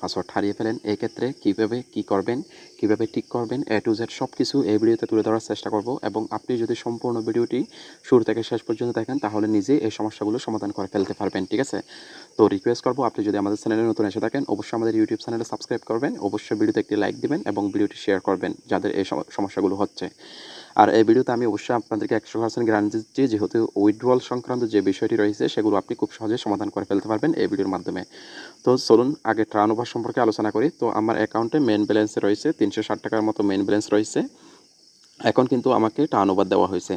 Password হারিয়ে ফেলেন। এই ক্ষেত্রে কীভাবে কী করবেন, কীভাবে ঠিক করবেন, এ টু জেড সব কিছু এই ভিডিওতে তুলে ধরার চেষ্টা করব এবং আপনি যদি সম্পূর্ণ ভিডিওটি শুরু থেকে শেষ পর্যন্ত দেখেন, তাহলে নিজেই এই সমস্যাগুলো সমাধান করে ফেলতে পারবেন, ঠিক আছে? তো রিকোয়েস্ট করব, আপনি যদি আমাদের চ্যানেলে নতুন এসে থাকেন, অবশ্যই আমাদের ইউটিউব চ্যানেলে সাবস্ক্রাইব করবেন, অবশ্যই ভিডিওতে একটি লাইক দিবেন এবং ভিডিওটি শেয়ার করবেন, যাদের এই সমস্যাগুলো হচ্ছে। আর এই ভিডিওতে আমি অবশ্যই আপনাদেরকে একশো পার্সেন্ট গ্যারান্টি দিচ্ছি, যেহেতু উইথড্রল সংক্রান্ত যে বিষয়টি রয়েছে, সেগুলো আপনি খুব সহজে সমাধান করে ফেলতে পারবেন এই ভিডিওর মাধ্যমে। তো চলুন আগে ট্রান সম্পর্কে আলোচনা করি। তো আমার অ্যাকাউন্টে মেন ব্যালেন্স রয়েছে, তিনশো ষাট টাকার মতো মেন ব্যালেন্স রয়েছে। এখন কিন্তু আমাকে টার্ন ওভার দেওয়া হয়েছে।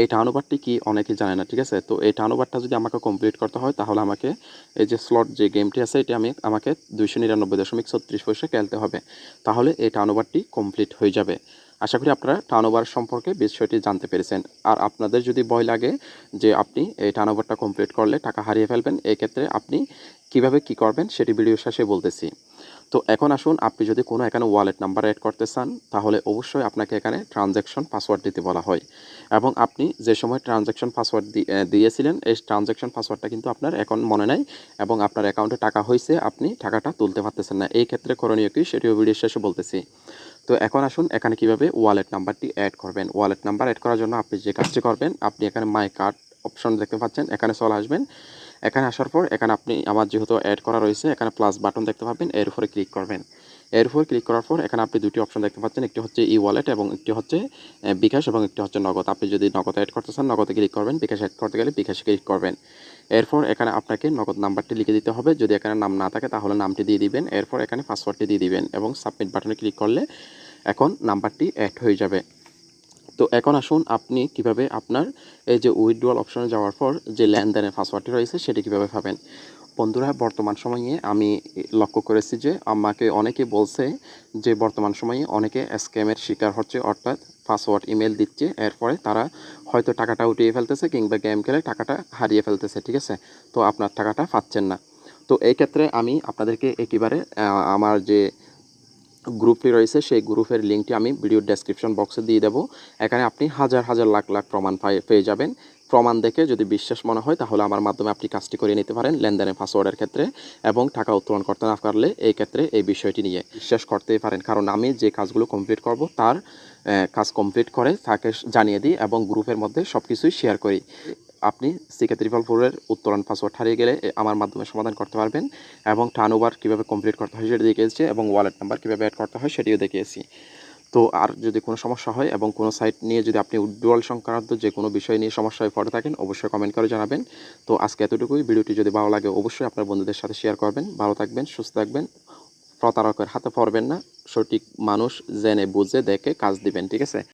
এই টার্ন ওভারটি কি অনেকেই জানে না, ঠিক আছে? তো এই টার্ন ওভারটা যদি আমাকে কমপ্লিট করতে হয়, তাহলে আমাকে এই যে স্লট যে গেমটি আছে, এটি আমি, আমাকে দুইশো নিরানব্বই দশমিক ছত্রিশ পয়সা খেলতে হবে। তাহলে এই টার্ন ওভারটি কমপ্লিট হয়ে যাবে। আশা করি আপনারা টার্ন ওভার সম্পর্কে বিষয়টি জানতে পেরেছেন। আর আপনাদের যদি ভয় লাগে যে আপনি এই টার্ন ওভারটা কমপ্লিট করলে টাকা হারিয়ে ফেলবেন, এক্ষেত্রে আপনি কীভাবে কি করবেন, সেটি ভিডিও শেষে বলতেছি। তো এখন আসুন, আপনি যদি কোনো এখানে ওয়ালেট নাম্বার অ্যাড করতে চান, তাহলে অবশ্যই আপনাকে এখানে ট্রানজ্যাকশন পাসওয়ার্ড দিতে বলা হয়। এবং আপনি যে সময় ট্রানজ্যাকশন পাসওয়ার্ড দিয়েছিলেন, এই ট্রানজ্যাকশন পাসওয়ার্ডটা কিন্তু আপনার এখন মনে নাই এবং আপনার অ্যাকাউন্টে টাকা হয়েছে, আপনি টাকাটা তুলতে পারতেছেন না। এই ক্ষেত্রে করণীয় কি সেটিও ভিডিও শেষে বলতেছি। তো এখন আসুন, এখানে কীভাবে ওয়ালেট নাম্বারটি অ্যাড করবেন? ওয়ালেট নাম্বার অ্যাড করার জন্য আপনি যে কাজটি করবেন, আপনি এখানে মাই কার্ড অপশন দেখতে পাচ্ছেন, এখানে চলে আসবেন। এখানে আসার পর, এখানে আপনি আমার যেহেতু অ্যাড করা রয়েছে, এখানে প্লাস বাটন দেখতে পাবেন, এর উপরে ক্লিক করবেন। এর উপর ক্লিক করার পর, এখানে আপনি দুটি অপশন দেখতে পাচ্ছেন, একটি হচ্ছে ই ওয়ালেট এবং একটি হচ্ছে বিকাশ এবং একটি হচ্ছে নগদ। আপনি যদি নগদ অ্যাড করতে চান, নগদে ক্লিক করবেন, বিকাশ অ্যাড করতে গেলে বিকাশে ক্লিক করবেন। এরপর এখানে আপনাকে নগদ নাম্বারটি লিখে দিতে হবে। যদি এখানে নাম না থাকে, তাহলে নামটি দিয়ে দিবেন। এরপর এখানে পাসওয়ার্ডটি দিয়ে দিবেন এবং সাবমিট বাটনে ক্লিক করলে এখন নাম্বারটি অ্যাড হয়ে যাবে। তো এখন আসুন আপনি কীভাবে আপনার এই যে উইথড্রয়াল অপশনে যাওয়ার পর যে লেনদেনের পাসওয়ার্ডটি রয়েছে সেটি কীভাবে পাবেন বন্ধুরা, বর্তমান সময়ে আমি লক্ষ্য করেছি যে আমাকে অনেকে বলছে যে বর্তমান সময়ে অনেকে স্ক্যামের শিকার হচ্ছে, অর্থাৎ পাসওয়ার্ড ইমেল দিচ্ছে, এরপরে তারা হয়তো টাকাটা উঠিয়ে ফেলতেছে কিংবা গেম খেলে টাকাটা হারিয়ে ফেলতেছে, ঠিক আছে? তো আপনার টাকাটা পাচ্ছেন না। তো এই ক্ষেত্রে আমি আপনাদেরকে একেবারে আমার যে গ্রুপটি রয়েছে, সেই গ্রুপের লিঙ্কটি আমি ভিডিও ডেসক্রিপশন বক্সে দিয়ে দেবো। এখানে আপনি হাজার হাজার লাখ লাখ প্রমাণ পেয়ে যাবেন। প্রমাণ দেখে যদি বিশ্বাস মনে হয়, তাহলে আমার মাধ্যমে আপনি কাজটি করে নিতে পারেন লেনদেনের পাসওয়ার্ডের ক্ষেত্রে এবং টাকা উত্তোলন করতে না পারলে এই ক্ষেত্রে এই বিষয়টি নিয়ে বিশ্বাস করতেই পারেন। কারণ আমি যে কাজগুলো কমপ্লিট করব, তার কাজ কমপ্লিট করে তাকে জানিয়ে দিই এবং গ্রুপের মধ্যে সব কিছুই শেয়ার করি। আপনি সিকে ত্রিপল ফোরের উত্তোলন পাসওয়ার্ড হারিয়ে গেলে আমার মাধ্যমে সমাধান করতে পারবেন এবং টার্ন ওভার কীভাবে কমপ্লিট করতে হয় সেটা দেখিয়েছি এবং ওয়ালেট নাম্বার কীভাবে অ্যাড করতে হয় সেটিও দেখিয়েছি তো আর যদি কোনো সমস্যা হয় এবং কোনো সাইট নিয়ে যদি আপনি উজ্জ্বল সংক্রান্ত যে কোনো বিষয় নিয়ে সমস্যায় পড়ে থাকেন, অবশ্যই কমেন্ট করে জানাবেন। তো আজকে এতটুকুই। ভিডিওটি যদি ভালো লাগে, অবশ্যই আপনার বন্ধুদের সাথে শেয়ার করবেন। ভালো থাকবেন, সুস্থ থাকবেন। প্রতারকের হাতে পড়বেন না। সঠিক মানুষ জেনে, বুঝে, দেখে কাজ দিবেন, ঠিক আছে?